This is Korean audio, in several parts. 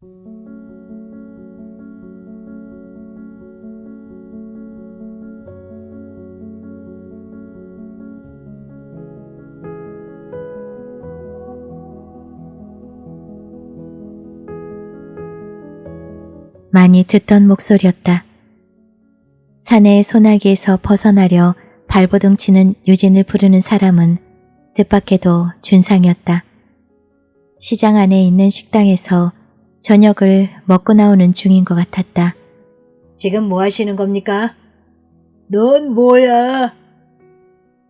많이 듣던 목소리였다. 사내의 소나기에서 벗어나려 발버둥 치는 유진을 부르는 사람은 뜻밖에도 준상이었다. 시장 안에 있는 식당에서 저녁을 먹고 나오는 중인 것 같았다. 지금 뭐 하시는 겁니까? 넌 뭐야?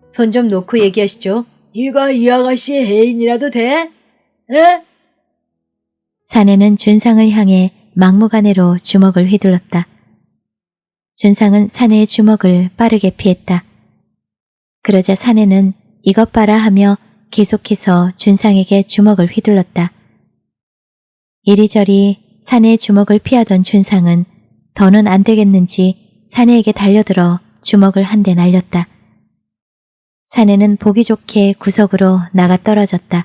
손 좀 놓고 얘기하시죠. 네가 이 아가씨의 해인이라도 돼? 에? 사내는 준상을 향해 막무가내로 주먹을 휘둘렀다. 준상은 사내의 주먹을 빠르게 피했다. 그러자 사내는 이것 봐라 하며 계속해서 준상에게 주먹을 휘둘렀다. 이리저리 사내의 주먹을 피하던 준상은 더는 안 되겠는지 사내에게 달려들어 주먹을 한 대 날렸다. 사내는 보기 좋게 구석으로 나가 떨어졌다.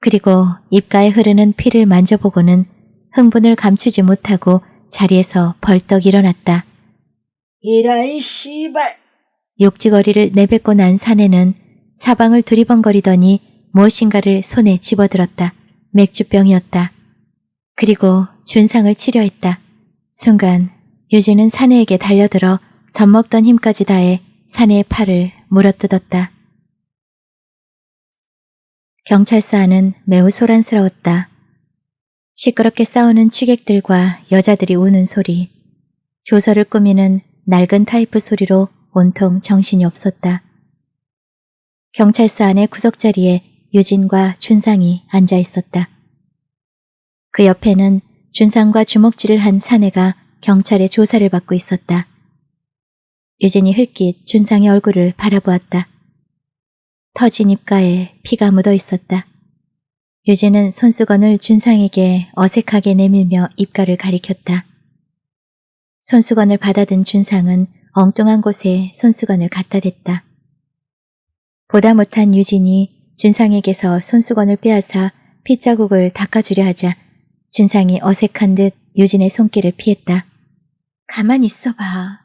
그리고 입가에 흐르는 피를 만져보고는 흥분을 감추지 못하고 자리에서 벌떡 일어났다. 이라이 씨발. 욕지거리를 내뱉고 난 사내는 사방을 두리번거리더니 무엇인가를 손에 집어들었다. 맥주병이었다. 그리고 준상을 치려했다. 순간 유진은 사내에게 달려들어 젖먹던 힘까지 다해 사내의 팔을 물어뜯었다. 경찰서 안은 매우 소란스러웠다. 시끄럽게 싸우는 취객들과 여자들이 우는 소리, 조서를 꾸미는 낡은 타이프 소리로 온통 정신이 없었다. 경찰서 안의 구석자리에 유진과 준상이 앉아 있었다. 그 옆에는 준상과 주먹질을 한 사내가 경찰의 조사를 받고 있었다. 유진이 흘낏 준상의 얼굴을 바라보았다. 터진 입가에 피가 묻어 있었다. 유진은 손수건을 준상에게 어색하게 내밀며 입가를 가리켰다. 손수건을 받아든 준상은 엉뚱한 곳에 손수건을 갖다 댔다. 보다 못한 유진이 준상에게서 손수건을 빼앗아 핏자국을 닦아주려 하자 준상이 어색한 듯 유진의 손길을 피했다. 가만 있어봐.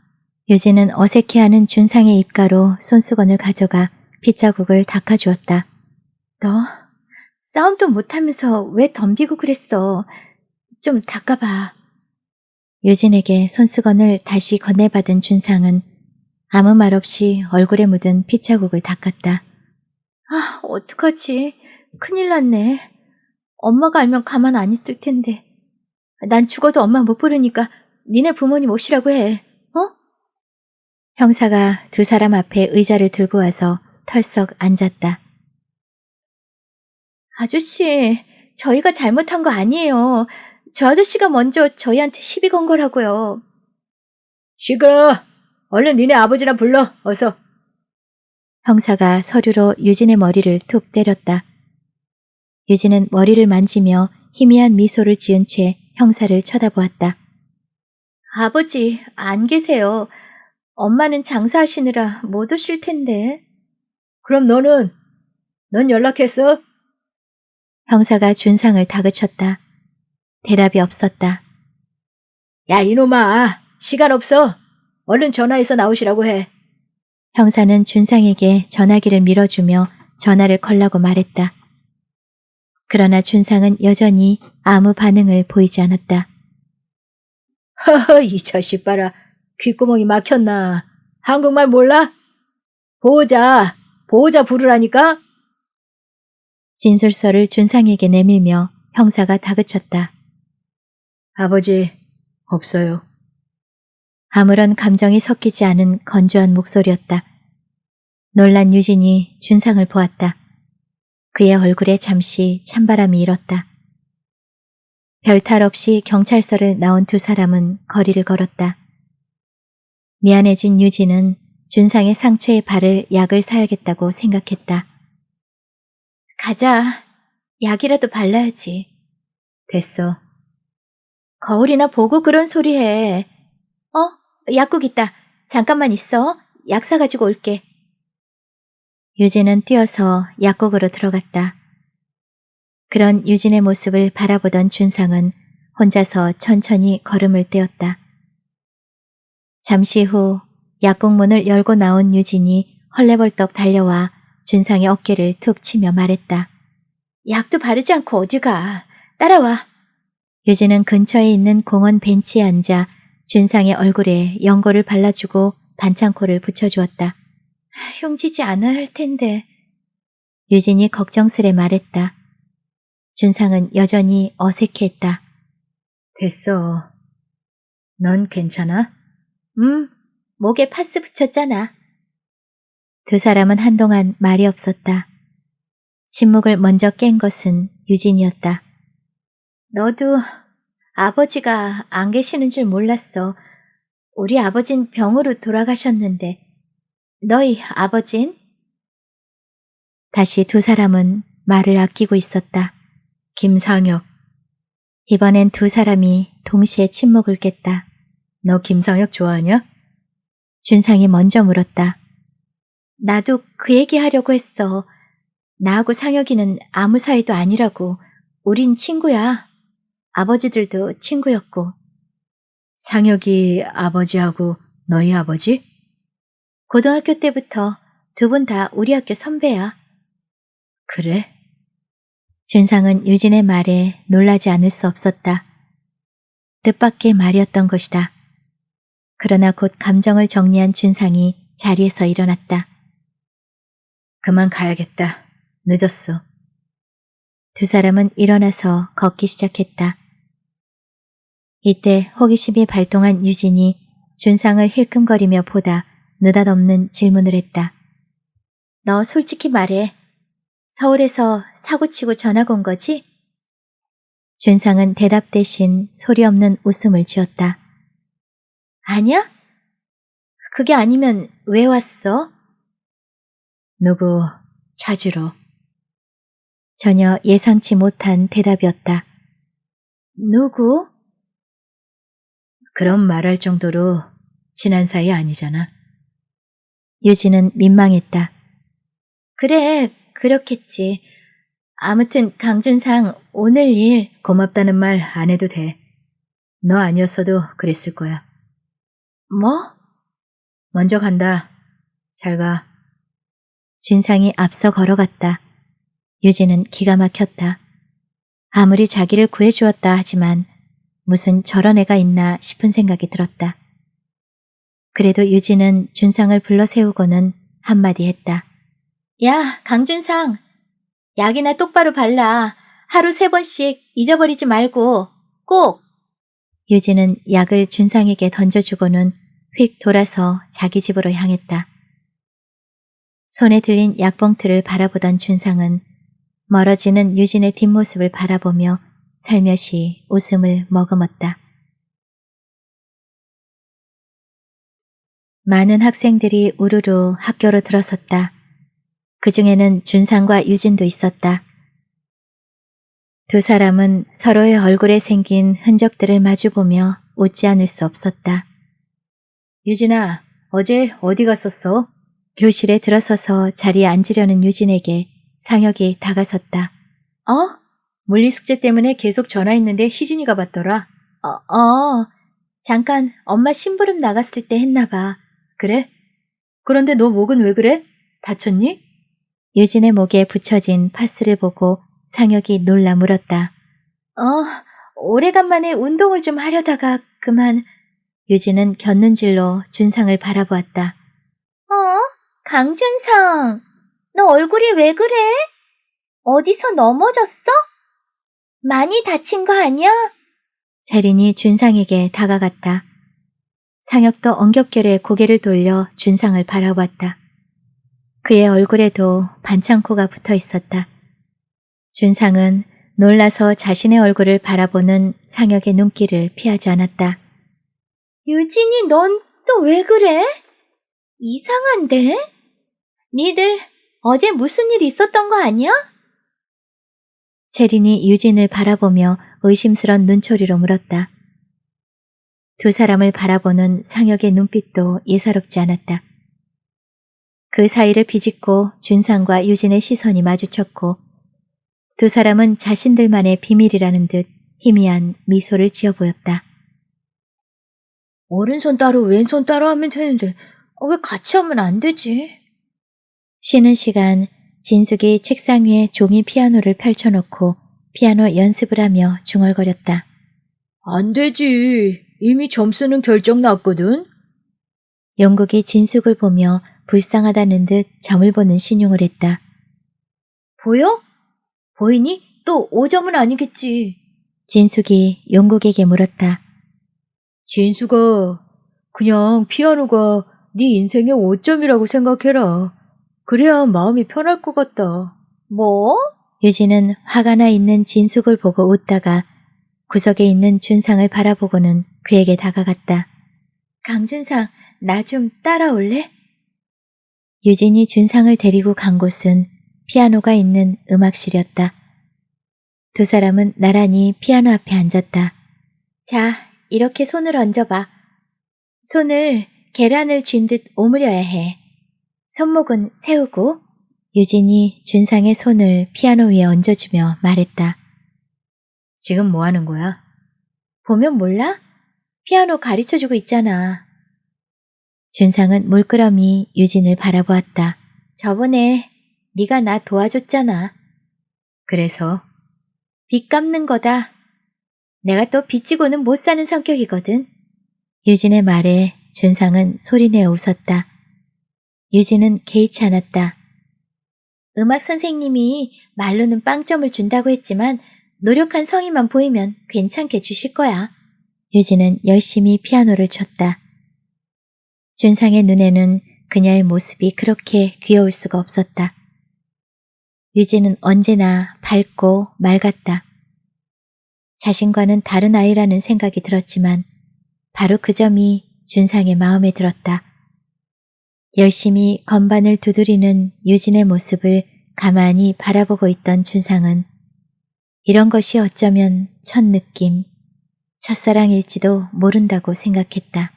유진은 어색해하는 준상의 입가로 손수건을 가져가 핏자국을 닦아주었다. 너 싸움도 못하면서 왜 덤비고 그랬어? 좀 닦아봐. 유진에게 손수건을 다시 건네받은 준상은 아무 말 없이 얼굴에 묻은 핏자국을 닦았다. 아, 어떡하지? 큰일 났네. 엄마가 알면 가만 안 있을 텐데. 난 죽어도 엄마 못 부르니까 니네 부모님 오시라고 해. 어? 형사가 두 사람 앞에 의자를 들고 와서 털썩 앉았다. 아저씨, 저희가 잘못한 거 아니에요. 저 아저씨가 먼저 저희한테 시비 건 거라고요. 시끄러. 얼른 니네 아버지나 불러. 어서. 형사가 서류로 유진의 머리를 툭 때렸다. 유진은 머리를 만지며 희미한 미소를 지은 채 형사를 쳐다보았다. 아버지, 안 계세요. 엄마는 장사하시느라 못 오실 텐데. 그럼 너는? 넌 연락했어? 형사가 준상을 다그쳤다. 대답이 없었다. 야, 이놈아. 시간 없어. 얼른 전화해서 나오시라고 해. 형사는 준상에게 전화기를 밀어주며 전화를 걸라고 말했다. 그러나 준상은 여전히 아무 반응을 보이지 않았다. 허허, 이 자식 봐라. 귓구멍이 막혔나. 한국말 몰라? 보호자, 보호자 부르라니까? 진술서를 준상에게 내밀며 형사가 다그쳤다. 아버지, 없어요. 아무런 감정이 섞이지 않은 건조한 목소리였다. 놀란 유진이 준상을 보았다. 그의 얼굴에 잠시 찬바람이 일었다. 별탈 없이 경찰서를 나온 두 사람은 거리를 걸었다. 미안해진 유진은 준상의 상처에 바를 약을 사야겠다고 생각했다. 가자. 약이라도 발라야지. 됐어. 거울이나 보고 그런 소리 해. 어? 약국 있다. 잠깐만 있어. 약 사가지고 올게. 유진은 뛰어서 약국으로 들어갔다. 그런 유진의 모습을 바라보던 준상은 혼자서 천천히 걸음을 떼었다. 잠시 후 약국 문을 열고 나온 유진이 헐레벌떡 달려와 준상의 어깨를 툭 치며 말했다. 약도 바르지 않고 어디 가. 따라와. 유진은 근처에 있는 공원 벤치에 앉아 준상의 얼굴에 연고를 발라주고 반창고를 붙여주었다. 흉지지 않아야 할 텐데. 유진이 걱정스레 말했다. 준상은 여전히 어색해했다. 됐어. 넌 괜찮아? 음, 목에 파스 붙였잖아. 두 사람은 한동안 말이 없었다. 침묵을 먼저 깬 것은 유진이었다. 너도 아버지가 안 계시는 줄 몰랐어. 우리 아버진 병으로 돌아가셨는데. 너희 아버진? 다시 두 사람은 말을 아끼고 있었다. 김상혁. 이번엔 두 사람이 동시에 침묵을 깼다. 너 김상혁 좋아하냐? 준상이 먼저 물었다. 나도 그 얘기 하려고 했어. 나하고 상혁이는 아무 사이도 아니라고. 우린 친구야. 아버지들도 친구였고. 상혁이 아버지하고 너희 아버지? 고등학교 때부터 두 분 다 우리 학교 선배야. 그래? 준상은 유진의 말에 놀라지 않을 수 없었다. 뜻밖의 말이었던 것이다. 그러나 곧 감정을 정리한 준상이 자리에서 일어났다. 그만 가야겠다. 늦었어. 두 사람은 일어나서 걷기 시작했다. 이때 호기심이 발동한 유진이 준상을 힐끔거리며 보다 느닷없는 질문을 했다. 너 솔직히 말해. 서울에서 사고치고 전학 온 거지? 준상은 대답 대신 소리 없는 웃음을 지었다. 아니야? 그게 아니면 왜 왔어? 누구 찾으러. 전혀 예상치 못한 대답이었다. 누구? 그런 말할 정도로 친한 사이 아니잖아. 유진은 민망했다. 그래, 그렇겠지. 아무튼 강준상 오늘 일 고맙다는 말 안 해도 돼. 너 아니었어도 그랬을 거야. 뭐? 먼저 간다. 잘 가. 준상이 앞서 걸어갔다. 유진은 기가 막혔다. 아무리 자기를 구해주었다 하지만 무슨 저런 애가 있나 싶은 생각이 들었다. 그래도 유진은 준상을 불러 세우고는 한마디 했다. 야, 강준상. 약이나 똑바로 발라. 하루 세 번씩 잊어버리지 말고. 꼭! 유진은 약을 준상에게 던져주고는 휙 돌아서 자기 집으로 향했다. 손에 들린 약봉투를 바라보던 준상은 멀어지는 유진의 뒷모습을 바라보며 살며시 웃음을 머금었다. 많은 학생들이 우르르 학교로 들어섰다. 그 중에는 준상과 유진도 있었다. 두 사람은 서로의 얼굴에 생긴 흔적들을 마주보며 웃지 않을 수 없었다. 유진아, 어제 어디 갔었어? 교실에 들어서서 자리에 앉으려는 유진에게 상혁이 다가섰다. 어? 물리 숙제 때문에 계속 전화했는데 희진이가 받더라. 어, 어, 잠깐 엄마 심부름 나갔을 때 했나 봐. 그래? 그런데 너 목은 왜 그래? 다쳤니? 유진의 목에 붙여진 파스를 보고 상혁이 놀라 물었다. 어, 오래간만에 운동을 좀 하려다가 그만. 유진은 곁눈질로 준상을 바라보았다. 어? 강준상, 너 얼굴이 왜 그래? 어디서 넘어졌어? 많이 다친 거 아니야? 재린이 준상에게 다가갔다. 상혁도 엉겹결에 고개를 돌려 준상을 바라봤다. 그의 얼굴에도 반창고가 붙어 있었다. 준상은 놀라서 자신의 얼굴을 바라보는 상혁의 눈길을 피하지 않았다. 유진이 넌 또 왜 그래? 이상한데? 니들 어제 무슨 일 있었던 거 아니야? 재린이 유진을 바라보며 의심스런 눈초리로 물었다. 두 사람을 바라보는 상혁의 눈빛도 예사롭지 않았다. 그 사이를 비집고 준상과 유진의 시선이 마주쳤고 두 사람은 자신들만의 비밀이라는 듯 희미한 미소를 지어 보였다. 오른손 따로 왼손 따로 하면 되는데 어, 왜 같이 하면 안 되지? 쉬는 시간 진숙이 책상 위에 종이 피아노를 펼쳐놓고 피아노 연습을 하며 중얼거렸다. 안 되지. 이미 점수는 결정 났거든. 영국이 진숙을 보며 불쌍하다는 듯 점을 보는 신용을 했다. 보여? 보이니? 또 5점은 아니겠지. 진숙이 용국에게 물었다. 진수가 그냥 피아노가 네 인생의 5점이라고 생각해라. 그래야 마음이 편할 것 같다. 뭐? 유진은 화가 나 있는 진숙을 보고 웃다가 구석에 있는 준상을 바라보고는 그에게 다가갔다. 강준상, 나 좀 따라올래? 유진이 준상을 데리고 간 곳은 피아노가 있는 음악실이었다. 두 사람은 나란히 피아노 앞에 앉았다. 자, 이렇게 손을 얹어봐. 손을 계란을 쥔 듯 오므려야 해. 손목은 세우고 유진이 준상의 손을 피아노 위에 얹어주며 말했다. 지금 뭐 하는 거야? 보면 몰라? 피아노 가르쳐주고 있잖아. 준상은 물끄러미 유진을 바라보았다. 저번에 네가 나 도와줬잖아. 그래서 빚 갚는 거다. 내가 또 빚지고는 못 사는 성격이거든. 유진의 말에 준상은 소리내어 웃었다. 유진은 개의치 않았다. 음악 선생님이 말로는 빵점을 준다고 했지만 노력한 성의만 보이면 괜찮게 주실 거야. 유진은 열심히 피아노를 쳤다. 준상의 눈에는 그녀의 모습이 그렇게 귀여울 수가 없었다. 유진은 언제나 밝고 맑았다. 자신과는 다른 아이라는 생각이 들었지만 바로 그 점이 준상의 마음에 들었다. 열심히 건반을 두드리는 유진의 모습을 가만히 바라보고 있던 준상은 이런 것이 어쩌면 첫 느낌, 첫사랑일지도 모른다고 생각했다.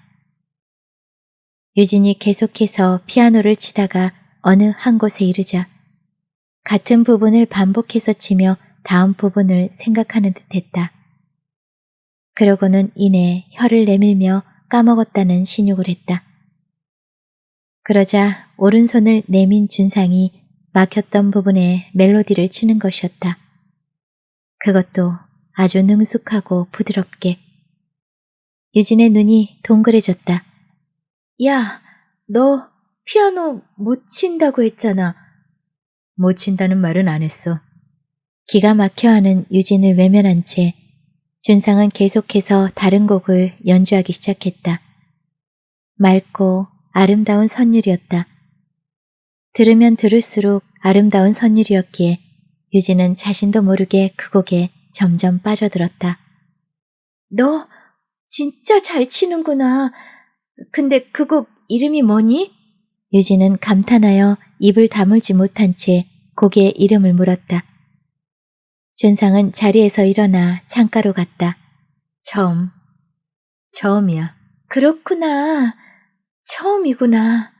유진이 계속해서 피아노를 치다가 어느 한 곳에 이르자 같은 부분을 반복해서 치며 다음 부분을 생각하는 듯 했다. 그러고는 이내 혀를 내밀며 까먹었다는 신욕을 했다. 그러자 오른손을 내민 준상이 막혔던 부분에 멜로디를 치는 것이었다. 그것도 아주 능숙하고 부드럽게. 유진의 눈이 동그래졌다. 야, 너 피아노 못 친다고 했잖아. 못 친다는 말은 안 했어. 기가 막혀 하는 유진을 외면한 채 준상은 계속해서 다른 곡을 연주하기 시작했다. 맑고 아름다운 선율이었다. 들으면 들을수록 아름다운 선율이었기에 유진은 자신도 모르게 그 곡에 점점 빠져들었다. 너 진짜 잘 치는구나. 근데 그 곡 이름이 뭐니? 유진은 감탄하여 입을 다물지 못한 채 곡의 이름을 물었다. 준상은 자리에서 일어나 창가로 갔다. 처음. 처음이야. 그렇구나. 처음이구나.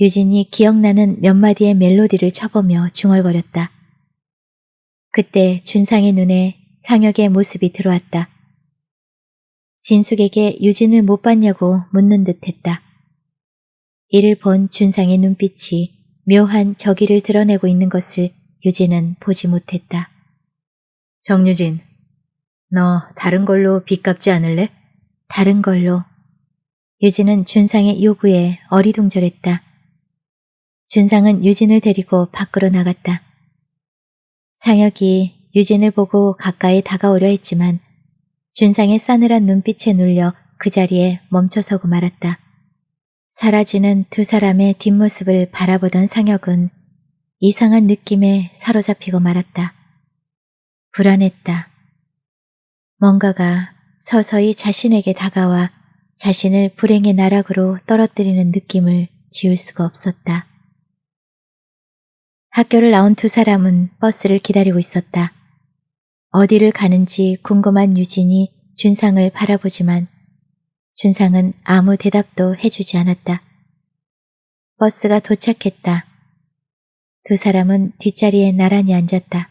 유진이 기억나는 몇 마디의 멜로디를 쳐보며 중얼거렸다. 그때 준상의 눈에 상혁의 모습이 들어왔다. 진숙에게 유진을 못 봤냐고 묻는 듯 했다. 이를 본 준상의 눈빛이 묘한 저기를 드러내고 있는 것을 유진은 보지 못했다. 정유진, 너 다른 걸로 빚 갚지 않을래? 다른 걸로. 유진은 준상의 요구에 어리둥절했다. 준상은 유진을 데리고 밖으로 나갔다. 상혁이 유진을 보고 가까이 다가오려 했지만 준상의 싸늘한 눈빛에 눌려 그 자리에 멈춰서고 말았다. 사라지는 두 사람의 뒷모습을 바라보던 상혁은 이상한 느낌에 사로잡히고 말았다. 불안했다. 뭔가가 서서히 자신에게 다가와 자신을 불행의 나락으로 떨어뜨리는 느낌을 지울 수가 없었다. 학교를 나온 두 사람은 버스를 기다리고 있었다. 어디를 가는지 궁금한 유진이 준상을 바라보지만 준상은 아무 대답도 해주지 않았다. 버스가 도착했다. 두 사람은 뒷자리에 나란히 앉았다.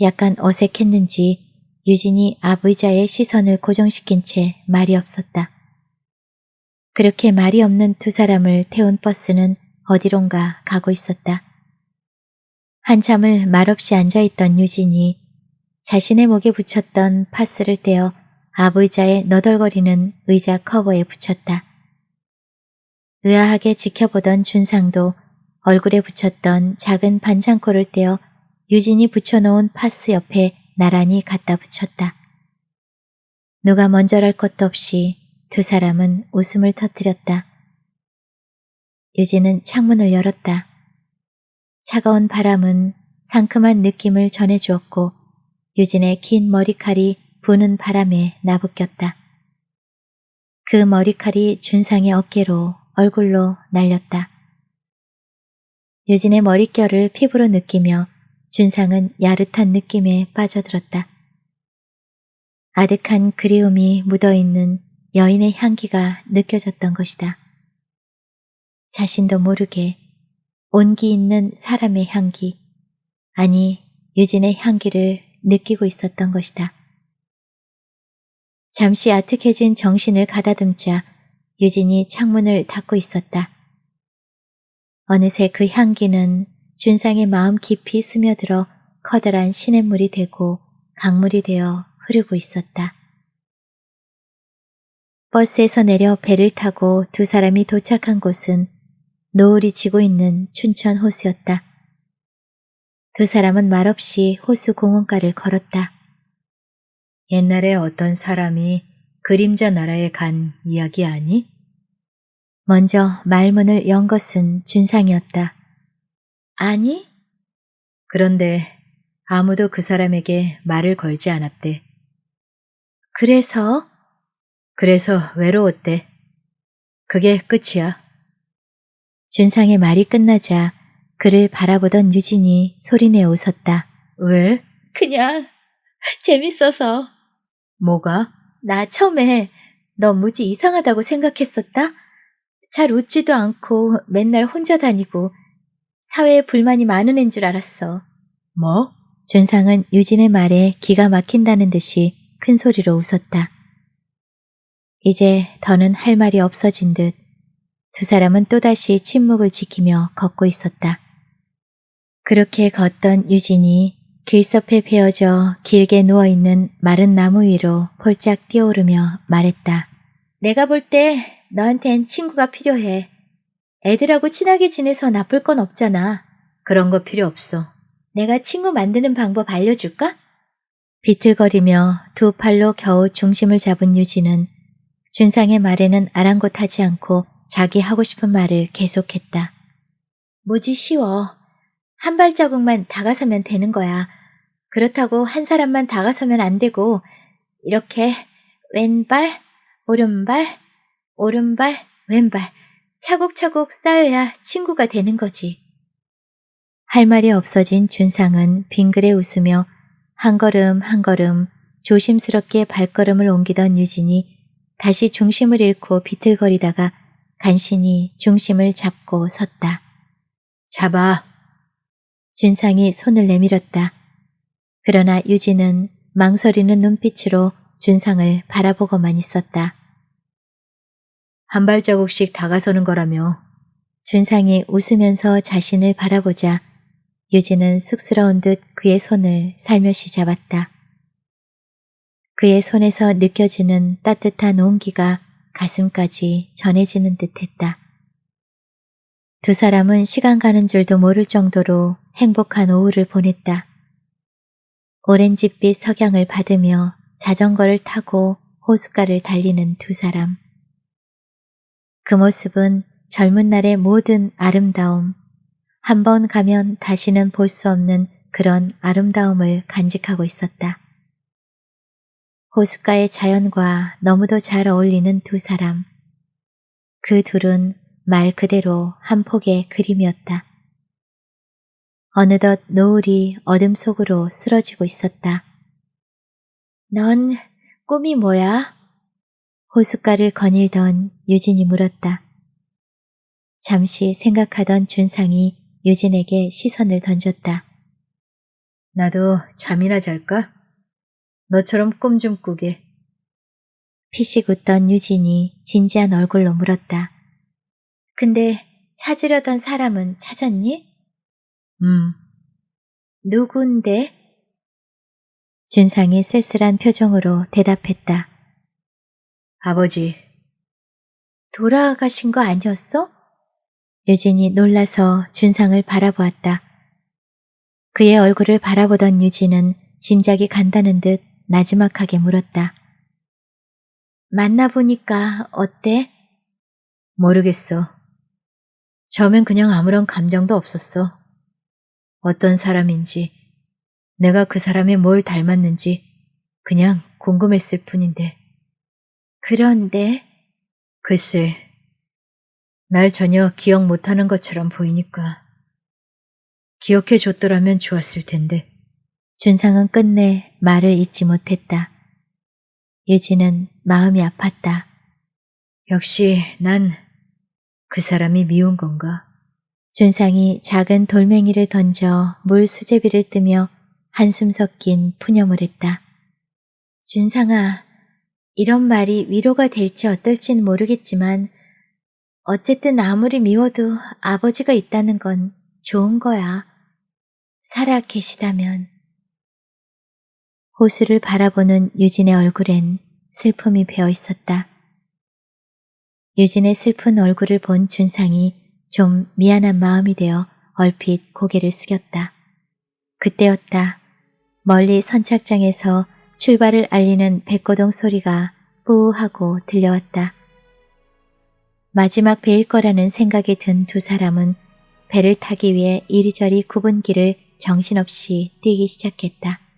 약간 어색했는지 유진이 앞의자의 시선을 고정시킨 채 말이 없었다. 그렇게 말이 없는 두 사람을 태운 버스는 어디론가 가고 있었다. 한참을 말없이 앉아있던 유진이 자신의 목에 붙였던 파스를 떼어 앞의자에 너덜거리는 의자 커버에 붙였다. 의아하게 지켜보던 준상도 얼굴에 붙였던 작은 반창고를 떼어 유진이 붙여놓은 파스 옆에 나란히 갖다 붙였다. 누가 먼저랄 것도 없이 두 사람은 웃음을 터뜨렸다. 유진은 창문을 열었다. 차가운 바람은 상큼한 느낌을 전해주었고 유진의 긴 머리칼이 부는 바람에 나부꼈다. 그 머리칼이 준상의 어깨로 얼굴로 날렸다. 유진의 머릿결을 피부로 느끼며 준상은 야릇한 느낌에 빠져들었다. 아득한 그리움이 묻어있는 여인의 향기가 느껴졌던 것이다. 자신도 모르게 온기 있는 사람의 향기, 아니 유진의 향기를 느끼고 있었던 것이다. 잠시 아득해진 정신을 가다듬자 유진이 창문을 닫고 있었다. 어느새 그 향기는 준상의 마음 깊이 스며들어 커다란 시냇물이 되고 강물이 되어 흐르고 있었다. 버스에서 내려 배를 타고 두 사람이 도착한 곳은 노을이 지고 있는 춘천 호수였다. 두 사람은 말없이 호수 공원가를 걸었다. 옛날에 어떤 사람이 그림자 나라에 간 이야기 아니? 먼저 말문을 연 것은 준상이었다. 아니? 그런데 아무도 그 사람에게 말을 걸지 않았대. 그래서? 그래서 외로웠대. 그게 끝이야. 준상의 말이 끝나자 그를 바라보던 유진이 소리내어 웃었다. 왜? 그냥 재밌어서. 뭐가? 나 처음에 너 무지 이상하다고 생각했었다? 잘 웃지도 않고 맨날 혼자 다니고 사회에 불만이 많은 앤 줄 알았어. 뭐? 준상은 유진의 말에 기가 막힌다는 듯이 큰 소리로 웃었다. 이제 더는 할 말이 없어진 듯 두 사람은 또다시 침묵을 지키며 걷고 있었다. 그렇게 걷던 유진이 길섭에 베어져 길게 누워있는 마른 나무 위로 폴짝 뛰어오르며 말했다. 내가 볼 때 너한텐 친구가 필요해. 애들하고 친하게 지내서 나쁠 건 없잖아. 그런 거 필요 없어. 내가 친구 만드는 방법 알려줄까? 비틀거리며 두 팔로 겨우 중심을 잡은 유진은 준상의 말에는 아랑곳하지 않고 자기 하고 싶은 말을 계속했다. 무지 쉬워. 한 발자국만 다가서면 되는 거야. 그렇다고 한 사람만 다가서면 안 되고 이렇게 왼발, 오른발, 오른발, 왼발 차곡차곡 쌓여야 친구가 되는 거지. 할 말이 없어진 준상은 빙그레 웃으며 한 걸음 한 걸음 조심스럽게 발걸음을 옮기던 유진이 다시 중심을 잃고 비틀거리다가 간신히 중심을 잡고 섰다. 잡아. 준상이 손을 내밀었다. 그러나 유진은 망설이는 눈빛으로 준상을 바라보고만 있었다. 한 발자국씩 다가서는 거라며. 준상이 웃으면서 자신을 바라보자 유진은 쑥스러운 듯 그의 손을 살며시 잡았다. 그의 손에서 느껴지는 따뜻한 온기가 가슴까지 전해지는 듯 했다. 두 사람은 시간 가는 줄도 모를 정도로 행복한 오후를 보냈다. 오렌지빛 석양을 받으며 자전거를 타고 호숫가를 달리는 두 사람. 그 모습은 젊은 날의 모든 아름다움, 한 번 가면 다시는 볼 수 없는 그런 아름다움을 간직하고 있었다. 호숫가의 자연과 너무도 잘 어울리는 두 사람. 그 둘은 말 그대로 한 폭의 그림이었다. 어느덧 노을이 어둠 속으로 쓰러지고 있었다. 넌 꿈이 뭐야? 호숫가를 거닐던 유진이 물었다. 잠시 생각하던 준상이 유진에게 시선을 던졌다. 나도 잠이나 잘까? 너처럼 꿈 좀 꾸게. 피식 웃던 유진이 진지한 얼굴로 물었다. 근데 찾으려던 사람은 찾았니? 음, 누군데? 준상이 쓸쓸한 표정으로 대답했다. 아버지. 돌아가신 거 아니었어? 유진이 놀라서 준상을 바라보았다. 그의 얼굴을 바라보던 유진은 짐작이 간다는 듯 나지막하게 물었다. 만나보니까 어때? 모르겠어. 처음엔 그냥 아무런 감정도 없었어. 어떤 사람인지, 내가 그 사람에 뭘 닮았는지 그냥 궁금했을 뿐인데. 그런데 글쎄, 날 전혀 기억 못하는 것처럼 보이니까. 기억해 줬더라면 좋았을 텐데. 준상은 끝내 말을 잇지 못했다. 유진은 마음이 아팠다. 역시 난 그 사람이 미운 건가? 준상이 작은 돌멩이를 던져 물 수제비를 뜨며 한숨 섞인 푸념을 했다. 준상아, 이런 말이 위로가 될지 어떨지는 모르겠지만 어쨌든 아무리 미워도 아버지가 있다는 건 좋은 거야. 살아 계시다면. 호수를 바라보는 유진의 얼굴엔 슬픔이 배어 있었다. 유진의 슬픈 얼굴을 본 준상이 좀 미안한 마음이 되어 얼핏 고개를 숙였다. 그때였다. 멀리 선착장에서 출발을 알리는 백고동 소리가 뿌하고 들려왔다. 마지막 배일 거라는 생각이 든 두 사람은 배를 타기 위해 이리저리 굽은 길을 정신없이 뛰기 시작했다.